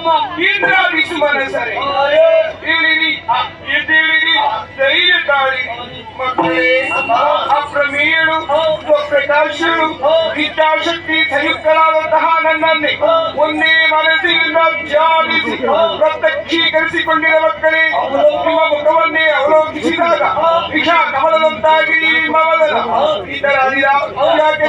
ಅಮ್ಮ ಇಂದ್ರಾದಿ ಸುಮನಸರೆ ಆಯೇ ಇಳಿರಿ ಎದ್ದೇಳಿರಿ ಧೈರ್ಯ ತಾಳಿ ಮಕ್ಕಳೇ ಅಪ್ರಮೇಯಳು ಪ್ರಕಾಶರು ವಿದ್ಯಾಶಕ್ತಿ ಸಂಯುಕ್ತರಾದಂತಹ ನನ್ನನ್ನೇ ಒಂದೇ ಮನಸ್ಸಿನಿಂದ ಧ್ಯಾನಿಸಿ ಪ್ರತ್ಯಕ್ಷೀಕರಿಸಿಕೊಂಡಿರುವ ಮಕ್ಕಳೇ ನಿಮ್ಮ ಮುಖವನ್ನೇ ಅವಲೋಕಿಸಿದಾಗ ವಿಷ ಕಮಲದಂತಾಗಿ ನಿಮ್ಮ ವದನ ಇದರ ಅದಿರ ಯಾಕೆ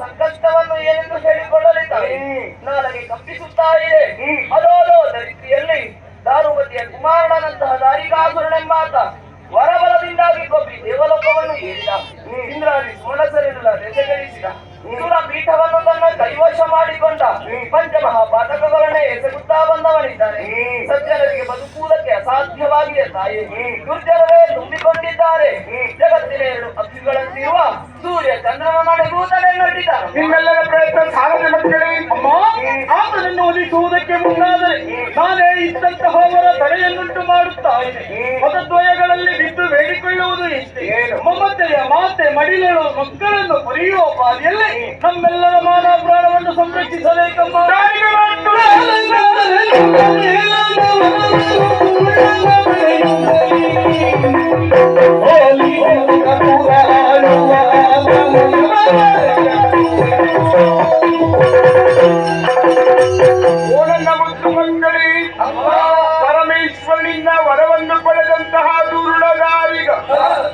ಸಂಕಷ್ಟವನ್ನು ಏನೆಂದು ಹೇಳಿಕೊಳ್ಳಲಿದ್ದಾರೆ ನಾಳೆಗೆ ಕಂಪಿಸುತ್ತಾ ಇದೆ ಅದೋಲೋ ದರಿದ್ರಿಯಲ್ಲಿ ದಾರುಮತಿಯ ಕುಮಾರನಂತಹ ದಾರಿಕಾಸುರನೆಂಬಾತ ವರಬಲದಿಂದಾಗಿ ಕೊಬ್ಬಿ ದೇವಲೋಕವನ್ನು ಏರಿದ ಇಂದ್ರಾದಿ ಸುಮನಸರೆಲ್ಲ ದೆಸೆಗಳಿಸಿದ ಸುರ ಪೀಠವನ್ನು ತನ್ನ ಕೈವಶ ಮಾಡಿಕೊಂಡ ಪಂಚಮಹಾಪಾತಕಗಳನ್ನೇ ಎಸಗುತ್ತಾ ಬಂದವರಿದ್ದಾರೆ. ಸಜ್ಜನರಿಗೆ ಬದುಕುವುದಕ್ಕೆ ಅಸಾಧ್ಯವಾಗಿದೆ ತಾಯಿ ದುರ್ಜನರೇ ತುಂಬಿಕೊಂಡಿದ್ದಾರೆ. ಜಗತ್ತಿನ ಎರಡು ಅಭಿಗಳಂತಿರುವ ಸೂರ್ಯ ಚಂದ್ರನ ನಡೆಗೂ ತಡೆ ನೋಡಿದ್ದಾರೆ. ನಿಮ್ಮೆಲ್ಲರ ಪ್ರಯತ್ನ ಸಾಧನೆ ಮತ್ತು ಅಮ್ಮ ಆತನನ್ನು ಒಲಿಸುವುದಕ್ಕೆ ಮುಂದಾದರೆ ನಾನೇ ಇದ್ದಂತಹವರ ತಡೆಯನ್ನುಂಟು ಮಾಡುತ್ತಾ ಇದೆ. ಮತದ್ವಯಗಳಲ್ಲಿ ಬಿದ್ದು ಬೇಡಿಕೊಳ್ಳುವುದು ಇಷ್ಟೇ. ಮಮತೆಯ ಮಾತೆ ಮಡಿಲಳು ಮಕ್ಕಳನ್ನು ಕೊರೆಯುವ ಬಾರಿಯಲ್ಲಿ ನಮ್ಮೆಲ್ಲರ ಮಾನ ಪ್ರಾಣವನ್ನು ಸಂರಕ್ಷಿಸಬೇಕಮ್ಮ. ಓ ನನ್ನ ಮುದ್ದು ಮಕ್ಕಳೇ. ಪರಮೇಶ್ವರನಿಂದ ವರವನ್ನು ಪಡೆದಂತಹ ದುರುಳಗಾರಿಗ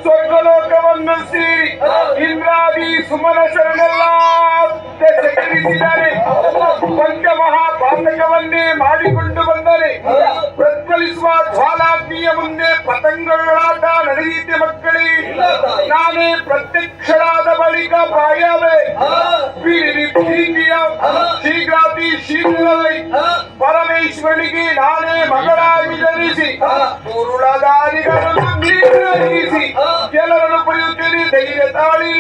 ಸ್ವರ್ಗಲೋಕವನ್ನು ಸೇರಿ ಇಂದ್ರಾದಿ ಸುಮನ ಶರಣೆಲ್ಲ ಸೆಕರಿಸಿದರೆ ಪಂಚಮಹಾಪಾತಕವನ್ನೇ ಮಾಡಿಕೊಂಡು ಬಂದರೆ ಪ್ರಜ್ವಲಿಸುವ ಜ್ವಾಲಾಗ್ನಿಯ ಮುಂದೆ ಪತಂಗಗಳಾಟ ನಡೆಯಿತೆ ಮಕ್ಕಳೇ ನಾನೇ ಪ್ರತ್ಯಕ್ಷರಾದ ಬಳಿಕ ಬಾಯವೆ ಬೀರಿ ಪ್ರೀತಿಯ ಶೀಘ್ರಾತಿ ಶೀಘ್ರದಲ್ಲಿ ಪರಮೇಶ್ವರನಿಗೆ ನಾನೇ ಮಗಳಾಗಿ ಜನಿಸಿ ಉರುಳದಾರಿಗಳನ್ನು ನಿರ್ಣಯಿಸಿ ಎಲ್ಲರನ್ನು ಪಡೆಯುತ್ತೇನೆ ಧೈರ್ಯ ತಾಳಿ